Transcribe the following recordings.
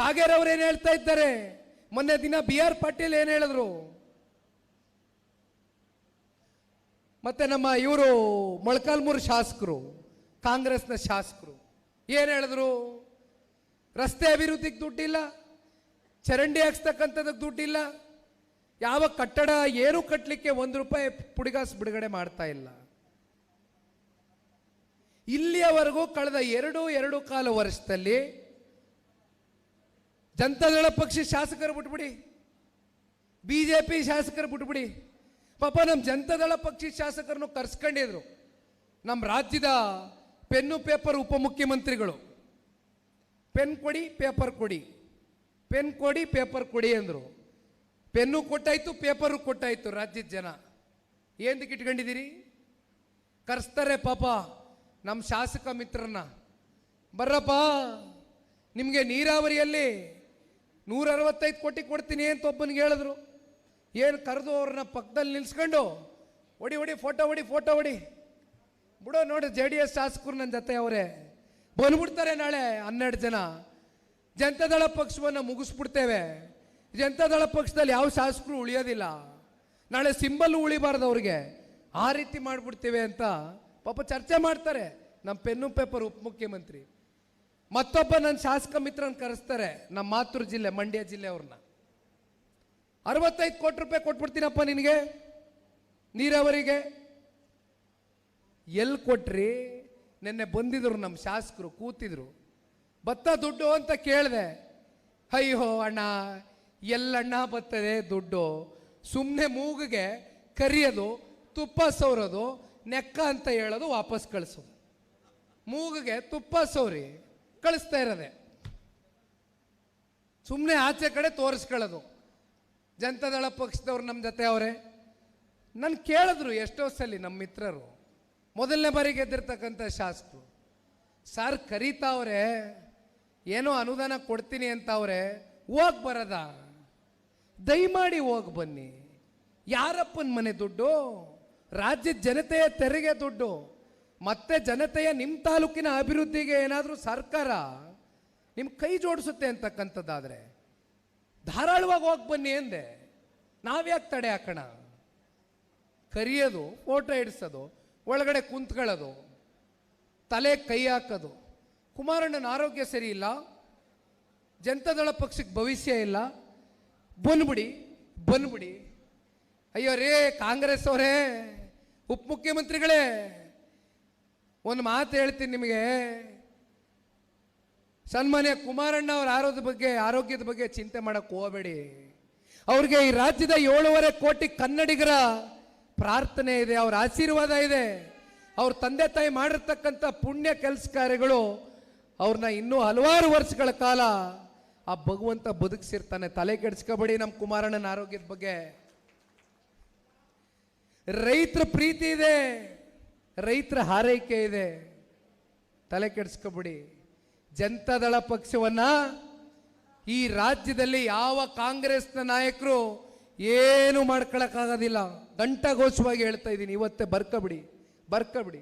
ಕಾಗೇರ್ ಏನು ಹೇಳ್ತಾ ಇದ್ದಾರೆ? ಮೊನ್ನೆ ದಿನ ಬಿ ಆರ್ ಪಾಟೀಲ್ ಏನು ಹೇಳಿದ್ರು? ಮತ್ತೆ ನಮ್ಮ ಇವರು ಮೊಳಕಾಲ್ಮೂರು ಶಾಸಕರು, ಕಾಂಗ್ರೆಸ್ನ ಶಾಸಕರು, ಏನು ಹೇಳಿದ್ರು? ರಸ್ತೆ ಅಭಿವೃದ್ಧಿಗೆ ದುಡ್ಡಿಲ್ಲ, ಚರಂಡಿ ಹಾಕ್ಸ್ತಕ್ಕಂಥದಕ್ಕೆ ದುಡ್ಡಿಲ್ಲ, ಯಾವ ಕಟ್ಟಡ ಏನು ಕಟ್ಟಲಿಕ್ಕೆ ಒಂದು ರೂಪಾಯಿ ಪುಡಿಗಾಸ್ ಬಿಡುಗಡೆ ಮಾಡ್ತಾ ಇಲ್ಲ. ಇಲ್ಲಿಯವರೆಗೂ ಕಳೆದ ಎರಡು ಎರಡು ಕಾಲ ವರ್ಷದಲ್ಲಿ ಜನತಾದಳ ಪಕ್ಷ ಶಾಸಕರು ಬಿಟ್ಬಿಡಿ. ಬಿಜೆಪಿ ಶಾಸಕರು ಬಿಟ್ಬಿಡಿ. ಪಾಪ ನಮ್ಮ ಜನತಾದಳ ಪಕ್ಷ ಶಾಸಕರನ್ನು ಕರ್ಸ್ಕೊಂಡಿದ್ರು. ನಮ್ಮ ರಾಜ್ಯದ ಪೆನ್ನು ಪೇಪರ್ ಉಪಮುಖ್ಯಮಂತ್ರಿಗಳು. ಪೆನ್ ಕೊಡಿ, ಪೇಪರ್ ಕೊಡಿ. ಪೆನ್ ಕೊಡಿ, ಪೇಪರ್ ಕೊಡಿ ಅಂದರು. ಪೆನ್ನು ಕೊಟ್ಟಾಯ್ತು, ಪೇಪರು ಕೊಟ್ಟಾಯ್ತು ರಾಜ್ಯದ ಜನ. ಏನಕ್ಕೆ ಇಟ್ಕೊಂಡಿದ್ದೀರಿ? ಕರೆಸ್ತಾರೆ ಪಾಪ ನಮ್ಮ ಶಾಸಕ ಮಿತ್ರರನ್ನ. ಬರ್ರಪ್ಪ, ನಿಮಗೆ ನೀರಾವರಿಯಲ್ಲಿ ನೂರ ಅರವತ್ತೈದು ಕೋಟಿ ಕೊಡ್ತೀನಿ ಅಂತ ಒಬ್ಬನಿಗೆ ಹೇಳಿದ್ರು. ಏನು ಕರೆದು ಅವ್ರನ್ನ ಪಕ್ಕದಲ್ಲಿ ನಿಲ್ಸ್ಕೊಂಡು, ಹೊಡಿ ಹೊಡಿ, ಫೋಟೋ ಹೊಡಿ ಫೋಟೋ ಹೊಡಿ. ಬಿಡೋ, ನೋಡಿ, ಜೆ ಡಿ ಎಸ್ ಶಾಸಕರು ನನ್ನ ಜೊತೆ ಅವರೇ. ಬಂದ್ಬಿಡ್ತಾರೆ ನಾಳೆ ಹನ್ನೆರಡು ಜನ. ಜನತಾದಳ ಪಕ್ಷವನ್ನು ಮುಗಿಸ್ಬಿಡ್ತೇವೆ. ಜನತಾದಳ ಪಕ್ಷದಲ್ಲಿ ಯಾವ ಶಾಸಕರು ಉಳಿಯೋದಿಲ್ಲ. ನಾಳೆ ಸಿಂಬಲ್ ಉಳಿಬಾರ್ದು ಅವ್ರಿಗೆ ಆ ರೀತಿ ಮಾಡಿಬಿಡ್ತೇವೆ ಅಂತ ಪಾಪ ಚರ್ಚೆ ಮಾಡ್ತಾರೆ. ನಮ್ಮ ಪೆನ್ನು ಪೇಪರ್ ಉಪಮುಖ್ಯಮಂತ್ರಿ. ಮತ್ತೊಬ್ಬ ನನ್ನ ಶಾಸಕ ಮಿತ್ರನ ಕರೆಸ್ತಾರೆ ನಮ್ಮ ಮಾತೃ ಜಿಲ್ಲೆ, ಮಂಡ್ಯ ಜಿಲ್ಲೆ ಅವ್ರನ್ನ. ಅರವತ್ತೈದು ಕೋಟಿ ರೂಪಾಯಿ ಕೊಟ್ಬಿಡ್ತೀನಪ್ಪ ನಿನಗೆ, ನೀರಾವರಿಗೆ. ಎಲ್ಲಿ ಕೊಟ್ರಿ? ನಿನ್ನೆ ಬಂದಿದ್ರು ನಮ್ಮ ಶಾಸಕರು, ಕೂತಿದ್ರು. ಭತ್ತ ದುಡ್ಡು ಅಂತ ಕೇಳಿದೆ. ಅಯ್ಯೋ ಅಣ್ಣ, ಎಲ್ಲಣ್ಣ ಬತ್ತದೆ ದುಡ್ಡು. ಸುಮ್ಮನೆ ಮೂಗಿಗೆ ಕರಿಯೋದು, ತುಪ್ಪ ಸೌರೋದು ನೆಕ್ಕ ಅಂತ ಹೇಳೋದು ವಾಪಸ್ ಕಳಿಸೋದು. ಮೂಗಿಗೆ ತುಪ್ಪ ಸೌರಿ ಕಳಿಸ್ತಾ ಇರೋದೆ. ಸುಮ್ಮನೆ ಆಚೆ ಕಡೆ ತೋರಿಸ್ಕೊಳ್ಳೋದು. ಜನತಾದಳ ಪಕ್ಷದವ್ರು ನಮ್ಮ ಜೊತೆ ಅವರೇ. ನಾನು ಕೇಳಿದ್ರು ಎಷ್ಟೋ ಸಲ ನಮ್ಮ ಮಿತ್ರರು. ಮೊದಲನೇ ಬಾರಿ ಗೆದ್ದಿರ್ತಕ್ಕಂಥ ಶಾಸಕರು. ಸರ್ ಕರೀತಾವ್ರೆ ಏನೋ ಅನುದಾನ ಕೊಡ್ತೀನಿ ಅಂತ ಅವ್ರೆ, ಹೋಗ್ ಬರದ? ದಯಮಾಡಿ ಹೋಗಿ ಬನ್ನಿ. ಯಾರಪ್ಪನ ಮನೆ ದುಡ್ಡು? ರಾಜ್ಯದ ಜನತೆಯ ತೆರಿಗೆ ದುಡ್ಡು? ಮತ್ತೆ ಜನತೆಯ ನಿಮ್ಮ ತಾಲೂಕಿನ ಅಭಿವೃದ್ಧಿಗೆ ಏನಾದರೂ ಸರ್ಕಾರ ನಿಮ್ಮ ಕೈ ಜೋಡಿಸುತ್ತೆ ಅಂತಕ್ಕಂಥದ್ದಾದರೆ, ಧಾರಾಳವಾಗಿ ಹೋಗಿ ಬನ್ನಿ ಎಂದೆ ನಾವ್ಯಾಕೆ ತಡೆ ಹಾಕೋಣ? ಕರಿಯೋದು, ಫೋಟೋ ಹಿಡಿಸೋದು ಒಳಗಡೆ ಕುಂತ್ಕೊಳ್ಳೋದು, ತಲೆ ಕೈ ಹಾಕೋದು. ಕುಮಾರಣ್ಣನ ಆರೋಗ್ಯ ಸರಿ ಇಲ್ಲ, ಜನತಾದಳ ಪಕ್ಷಕ್ಕೆ ಭವಿಷ್ಯ ಇಲ್ಲ. ಬಂದ್ಬಿಡಿ ಬಂದ್ಬಿಡಿ. ಅಯ್ಯೋ ರೇ ಕಾಂಗ್ರೆಸ್ ಅವರೇ ಉಪಮುಖ್ಯಮಂತ್ರಿಗಳೇ ಒಂದು ಮಾತು ಹೇಳ್ತೀನಿ ನಿಮಗೆ. ಸನ್ಮಾನ್ಯ ಕುಮಾರಣ್ಣ ಅವರ ಆರೋಗ್ಯದ ಬಗ್ಗೆ ಆರೋಗ್ಯದ ಬಗ್ಗೆ ಚಿಂತೆ ಮಾಡಕ್ಕೆ ಹೋಗಬೇಡಿ. ಅವ್ರಿಗೆ ಈ ರಾಜ್ಯದ ಏಳೂವರೆ ಕೋಟಿ ಕನ್ನಡಿಗರ ಪ್ರಾರ್ಥನೆ ಇದೆ, ಅವ್ರ ಆಶೀರ್ವಾದ ಇದೆ. ಅವ್ರ ತಂದೆ ತಾಯಿ ಮಾಡಿರ್ತಕ್ಕಂಥ ಪುಣ್ಯ ಕೆಲಸ ಕಾರ್ಯಗಳು ಅವ್ರನ್ನ ಇನ್ನೂ ಹಲವಾರು ವರ್ಷಗಳ ಕಾಲ ಆ ಭಗವಂತ ಬದುಕಿಸಿರ್ತಾನೆ. ತಲೆ ಕೆಡಿಸ್ಕೋಬೇಡಿ ನಮ್ಮ ಕುಮಾರಣ್ಣನ ಆರೋಗ್ಯದ ಬಗ್ಗೆ. ರೈತರ ಪ್ರೀತಿ ಇದೆ. ರೈತರ ಹಾರೈಕೆ ಇದೆ. ತಲೆ ಕೆಡಿಸ್ಕೊಬಿಡಿ. ಜನತಾದಳ ಪಕ್ಷವನ್ನ ಈ ರಾಜ್ಯದಲ್ಲಿ ಯಾವ ಕಾಂಗ್ರೆಸ್ನ ನಾಯಕರು ಏನು ಮಾಡ್ಕೊಳಕ್ಕಾಗೋದಿಲ್ಲ. ಗಂಟಘೋಷವಾಗಿ ಹೇಳ್ತಾ ಇದ್ದೀನಿ. ಇವತ್ತೇ ಬರ್ಕಬಿಡಿ. ಬರ್ಕಬಿಡಿ.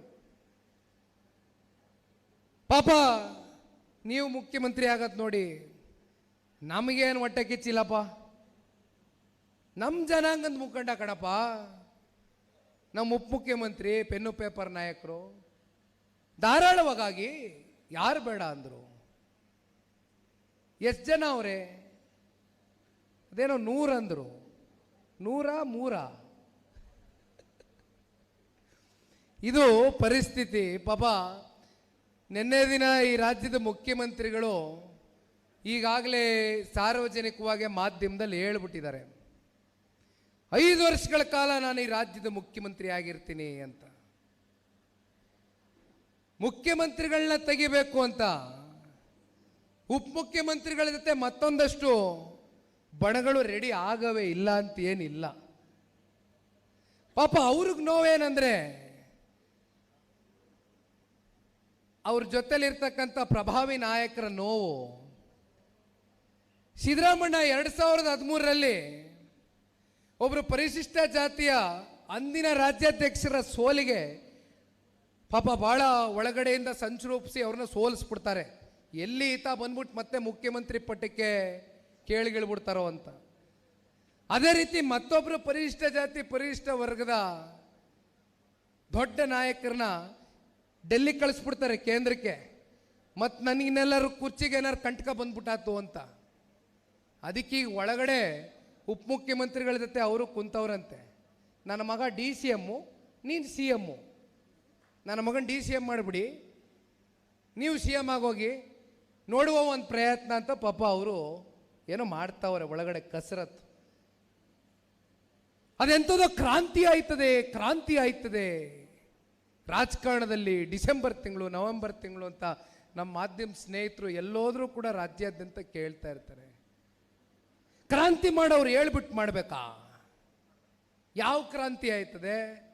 ಪಾಪ, ನೀವು ಮುಖ್ಯಮಂತ್ರಿ ಆಗತ್ ನೋಡಿ, ನಮಗೇನು ಹೊಟ್ಟೆ ಕಿಚ್ಚಿಲ್ಲಪ್ಪ? ನಮ್ಮ ಜನಾಂಗದ ಮುಖಂಡ ಕಣಪ್ಪ. ನಮ್ಮ ಉಪಮುಖ್ಯಮಂತ್ರಿ ಪೆನ್ನು ಪೇಪರ್ ನಾಯಕರು, ಧಾರಾಳವಾಗಿ ಯಾರು ಬೇಡ ಅಂದರು? ಎಷ್ಟು ಜನ ಅವರೇ, ಅದೇನೋ ನೂರಂದರು ನೂರ ಮೂರ? ಇದು ಪರಿಸ್ಥಿತಿ. ಪಾಪ, ನಿನ್ನೆ ದಿನ ಈ ರಾಜ್ಯದ ಮುಖ್ಯಮಂತ್ರಿಗಳು ಈಗಾಗಲೇ ಸಾರ್ವಜನಿಕವಾಗಿ ಮಾಧ್ಯಮದಲ್ಲಿ ಹೇಳ್ಬಿಟ್ಟಿದ್ದಾರೆ. ಐದು ವರ್ಷಗಳ ಕಾಲ ನಾನು ಈ ರಾಜ್ಯದ ಮುಖ್ಯಮಂತ್ರಿ ಆಗಿರ್ತೀನಿ ಅಂತ. ಮುಖ್ಯಮಂತ್ರಿಗಳನ್ನ ತೆಗಿಬೇಕು ಅಂತ. ಉಪಮುಖ್ಯಮಂತ್ರಿಗಳ ಜೊತೆ ಮತ್ತೊಂದಷ್ಟು ಬಣಗಳು ರೆಡಿ ಆಗವೇ ಇಲ್ಲ ಅಂತ ಏನಿಲ್ಲ. ಪಾಪ ಅವ್ರಿಗೆ ನೋವೇನಂದ್ರೆ ಅವ್ರ ಜೊತೆಲಿರ್ತಕ್ಕಂಥ ಪ್ರಭಾವಿ ನಾಯಕರ ನೋವು. ಸಿದ್ದರಾಮಣ್ಣ ಎರಡು ಸಾವಿರದ ಹದಿಮೂರರಲ್ಲಿ ಒಬ್ಬರು ಪರಿಶಿಷ್ಟ ಜಾತಿಯ ಅಂದಿನ ರಾಜ್ಯಾಧ್ಯಕ್ಷರ ಸೋಲಿಗೆ ಪಾಪ ಭಾಳ ಒಳಗಡೆಯಿಂದ ಸಂಚು ರೂಪಿಸಿ ಅವ್ರನ್ನ ಸೋಲಿಸ್ಬಿಡ್ತಾರೆ. ಎಲ್ಲಿ ಈತ ಬಂದ್ಬಿಟ್ಟು ಮತ್ತೆ ಮುಖ್ಯಮಂತ್ರಿ ಪಟ್ಟಕ್ಕೆ ಕೇಳಿಗಿಳ್ಬಿಡ್ತಾರೋ ಅಂತ. ಅದೇ ರೀತಿ ಮತ್ತೊಬ್ಬರು ಪರಿಶಿಷ್ಟ ಜಾತಿ, ಪರಿಶಿಷ್ಟ ವರ್ಗದ ದೊಡ್ಡ ನಾಯಕರನ್ನ ಡೆಲ್ಲಿ ಕಳಿಸ್ಬಿಡ್ತಾರೆ ಕೇಂದ್ರಕ್ಕೆ. ಮತ್ತು ನನಗಿನ್ನೆಲ್ಲರೂ ಕುರ್ಚಿಗೆ ಏನಾರು ಕಂಟಕ ಬಂದ್ಬಿಟ್ಟಾತು ಅಂತ. ಅದಕ್ಕೆ ಒಳಗಡೆ ಉಪಮುಖ್ಯಮಂತ್ರಿಗಳ ಜೊತೆ ಅವರು ಕುಂತವ್ರಂತೆ. ನನ್ನ ಮಗ ಡಿ ಸಿ ಎಮ್ಮು ನೀನು ಸಿ ಎಮ್ಮು ನನ್ನ ಮಗನ ಡಿ ಸಿ ಎಂ ಮಾಡಿಬಿಡಿ. ನೀವು ಸಿ ಎಂ ಆಗೋಗಿ ನೋಡುವ ಒಂದು ಪ್ರಯತ್ನ ಅಂತ ಪಾಪ ಅವರು ಏನೋ ಮಾಡ್ತಾವ್ರೆ ಒಳಗಡೆ ಕಸರತ್ತು ಅದೆಂಥದೋ ಕ್ರಾಂತಿ ಆಯ್ತದೆ ಕ್ರಾಂತಿ ಆಯ್ತದೆ. ರಾಜಕಾರಣದಲ್ಲಿ ಡಿಸೆಂಬರ್ ತಿಂಗಳು, ನವೆಂಬರ್ ತಿಂಗಳು ಅಂತ ನಮ್ಮ ಮಾಧ್ಯಮ ಸ್ನೇಹಿತರು ಎಲ್ಲೋದ್ರೂ ಕೂಡ ರಾಜ್ಯಾದ್ಯಂತ ಕೇಳ್ತಾ ಇರ್ತಾರೆ. ಕ್ರಾಂತಿ ಮಾಡೋರು ಹೇಳ್ಬಿಟ್ಟು ಮಾಡಬೇಕಾ? ಯಾವ ಕ್ರಾಂತಿ ಆಯ್ತದೆ?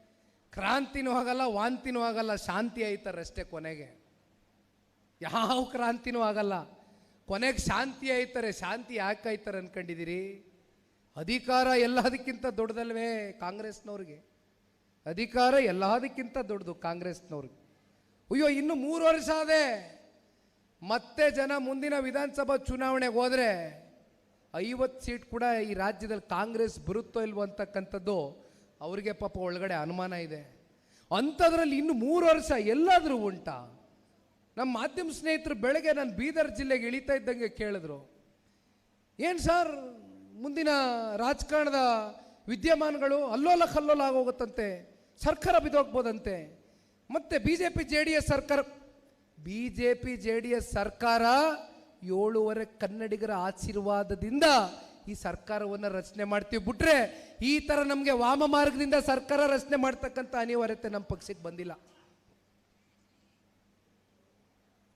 ಕ್ರಾಂತಿನೂ ಆಗಲ್ಲ, ವಾಂತಿನೂ ಆಗಲ್ಲ, ಶಾಂತಿ ಆಯ್ತಾರೆ ಅಷ್ಟೇ ಕೊನೆಗೆ. ಯಾವ ಕ್ರಾಂತಿನೂ ಆಗಲ್ಲ. ಕೊನೆಗೆ ಶಾಂತಿ ಆಯ್ತಾರೆ, ಶಾಂತಿ ಯಾಕೆ ಆಯ್ತಾರೆ ಅನ್ಕೊಂಡಿದ್ದೀರಿ? ಅಧಿಕಾರ ಎಲ್ಲದಕ್ಕಿಂತ ದೊಡ್ಡದಲ್ವೇ ಕಾಂಗ್ರೆಸ್ನವ್ರಿಗೆ? ಅಧಿಕಾರ ಎಲ್ಲದಕ್ಕಿಂತ ದೊಡ್ಡದು ಕಾಂಗ್ರೆಸ್ನವ್ರಿಗೆ. ಅಯ್ಯೋ, ಇನ್ನು ಮೂರು ವರ್ಷ ಆದೆ. ಮತ್ತೆ ಜನ ಮುಂದಿನ ವಿಧಾನಸಭಾ ಚುನಾವಣೆಗೆ ಹೋದರೆ ಐವತ್ತು ಸೀಟ್ ಕೂಡ ಈ ರಾಜ್ಯದಲ್ಲಿ ಕಾಂಗ್ರೆಸ್ ಬರುತ್ತೋ ಇಲ್ವೋ ಅಂತಕ್ಕಂಥದ್ದು ಅವರಿಗೆ ಪಾಪ ಒಳಗಡೆ ಅನುಮಾನ ಇದೆ. ಅಂಥದ್ರಲ್ಲಿ ಇನ್ನು ಮೂರು ವರ್ಷ ಎಲ್ಲಾದರೂ ಉಂಟಾ? ನಮ್ಮ ಮಾಧ್ಯಮ ಸ್ನೇಹಿತರು ಬೆಳಗ್ಗೆ ನಾನು ಬೀದರ್ ಜಿಲ್ಲೆಗೆ ಇಳಿತಾ ಇದ್ದಂಗೆ ಕೇಳಿದ್ರು. ಏನು ಸರ್, ಮುಂದಿನ ರಾಜಕಾರಣದ ವಿದ್ಯಮಾನಗಳು ಅಲ್ಲೋಲ ಕಲ್ಲೋಲ ಆಗೋಗುತ್ತಂತೆ, ಸರ್ಕಾರ ಬಿದ್ದೋಗ್ಬೋದಂತೆ. ಮತ್ತೆ B J P J D S ಸರ್ಕಾರ B J P J D S ಸರ್ಕಾರ ಏಳೂವರೆ ಕನ್ನಡಿಗರ ಆಶೀರ್ವಾದದಿಂದ ಈ ಸರ್ಕಾರವನ್ನು ರಚನೆ ಮಾಡ್ತೀವಿ. ಬಿಟ್ರೆ ಈ ಥರ ನಮಗೆ ವಾಮ ಮಾರ್ಗದಿಂದ ಸರ್ಕಾರ ರಚನೆ ಮಾಡ್ತಕ್ಕಂಥ ಅನಿವಾರ್ಯತೆ ನಮ್ಮ ಪಕ್ಷಕ್ಕೆ ಬಂದಿಲ್ಲ.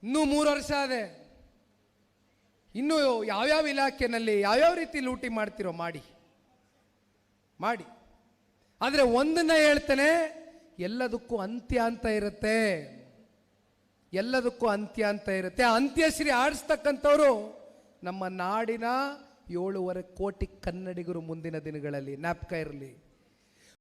ಇನ್ನೂ ಮೂರು ವರ್ಷ ಅದೇ ಇನ್ನು ಯಾವ್ಯಾವ ಇಲಾಖೆನಲ್ಲಿ ಯಾವ್ಯಾವ ರೀತಿ ಲೂಟಿ ಮಾಡ್ತಿರೋ ಮಾಡಿ. ಮಾಡಿ. ಆದರೆ ಒಂದನ್ನ ಹೇಳ್ತೇನೆ, ಎಲ್ಲದಕ್ಕೂ ಅಂತ್ಯ ಅಂತ ಇರುತ್ತೆ. ಎಲ್ಲದಕ್ಕೂ ಅಂತ್ಯ ಅಂತ ಇರುತ್ತೆ. ಅಂತ್ಯಶ್ರೀ ಆಡಿಸ್ತಕ್ಕಂಥವ್ರು ನಮ್ಮ ನಾಡಿನ ಏಳೂವರೆ ಕೋಟಿ ಕನ್ನಡಿಗರು ಮುಂದಿನ ದಿನಗಳಲ್ಲಿ ಜ್ಞಾಪಕ ಇರಲಿ.